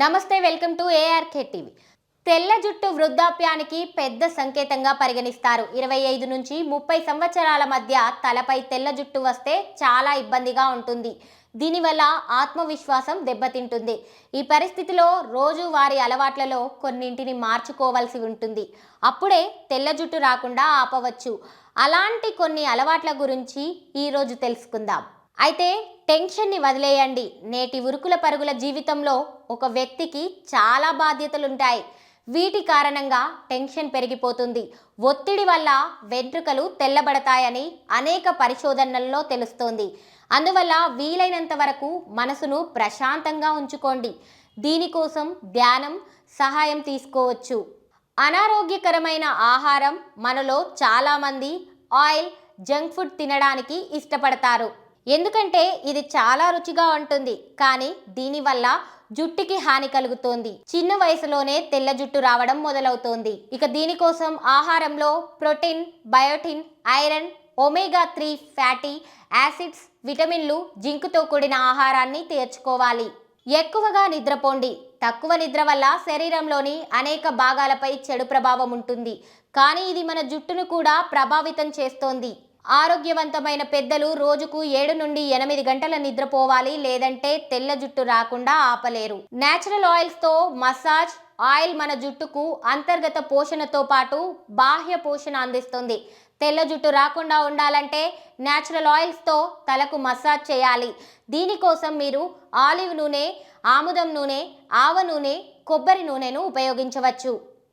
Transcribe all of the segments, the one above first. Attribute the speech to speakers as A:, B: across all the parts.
A: నమస్తే welcome to ARK TV తెల్ల జుట్టు వృద్ధాప్యానికి పెద్ద సంకేతంగా పరిగణిస్తారు. ఇరవై ఐదు నుంచి ముప్పై సంవత్సరాల మధ్య తలపై తెల్ల జుట్టు వస్తే చాలా ఇబ్బందిగా ఉంటుంది. దీనివల్ల ఆత్మవిశ్వాసం దెబ్బతింటుంది. ఈ పరిస్థితిలో రోజు వారి అలవాట్లలో కొన్నింటిని మార్చుకోవాల్సి ఉంటుంది. అప్పుడే తెల్ల జుట్టు రాకుండా ఆపవచ్చు. అలాంటి కొన్ని అలవాట్ల గురించి ఈరోజు తెలుసుకుందాం. అయితే టెన్షన్ని వదిలేయండి. నేటి ఉరుకుల పరుగుల జీవితంలో ఒక వ్యక్తికి చాలా బాధ్యతలుంటాయి. వీటి కారణంగా టెన్షన్ పెరిగిపోతుంది. ఒత్తిడి వల్ల వెంట్రుకలు తెల్లబడతాయని అనేక పరిశోధనల్లో తెలుస్తోంది. అందువల్ల వీలైనంత వరకు మనసును ప్రశాంతంగా ఉంచుకోండి. దీనికోసం ధ్యానం సహాయం తీసుకోవచ్చు. అనారోగ్యకరమైన ఆహారం మనలో చాలామంది ఆయిల్ జంక్ ఫుడ్ తినడానికి ఇష్టపడతారు. ఎందుకంటే ఇది చాలా రుచిగా ఉంటుంది కానీ దీనివల్ల జుట్టుకి హాని కలుగుతోంది. చిన్న వయసులోనే తెల్ల జుట్టు రావడం మొదలవుతోంది. ఇక దీనికోసం ఆహారంలో protein biotin iron omega three fatty acids విటమిన్లు జింకుతో కూడిన ఆహారాన్ని తీర్చుకోవాలి. ఎక్కువగా నిద్రపోండి. తక్కువ నిద్ర వల్ల శరీరంలోని అనేక భాగాలపై చెడు ప్రభావం ఉంటుంది. కానీ ఇది మన జుట్టును కూడా ప్రభావితం చేస్తోంది. ఆరోగ్యవంతమైన పెద్దలు రోజుకు ఏడు నుండి ఎనిమిది గంటల నిద్రపోవాలి లేదంటే తెల్ల జుట్టు రాకుండా ఆపలేరు. నేచురల్ ఆయిల్స్తో మసాజ్ ఆయిల్ మన జుట్టుకు అంతర్గత పోషణతో పాటు బాహ్య పోషణ అందిస్తుంది. తెల్ల జుట్టు రాకుండా ఉండాలంటే న్యాచురల్ ఆయిల్స్తో తలకు మసాజ్ చేయాలి. దీనికోసం మీరు ఆలివ్ నూనె ఆముదం నూనె ఆవ నూనె కొబ్బరి నూనెను ఉపయోగించవచ్చు.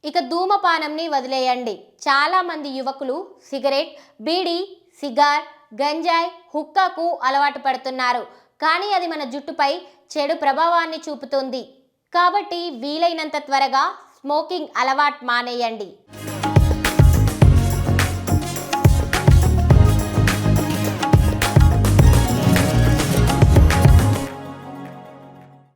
A: ఇక ధూమపానంని వదిలేయండి. చాలామంది యువకులు సిగరెట్ బీడీ సిగార్ గంజాయి హుక్కాకు అలవాటు పడుతున్నారు. కానీ అది మన జుట్టుపై చెడు ప్రభావాన్ని చూపుతుంది. కాబట్టి వీలైనంత త్వరగా స్మోకింగ్ అలవాటు మానేయండి.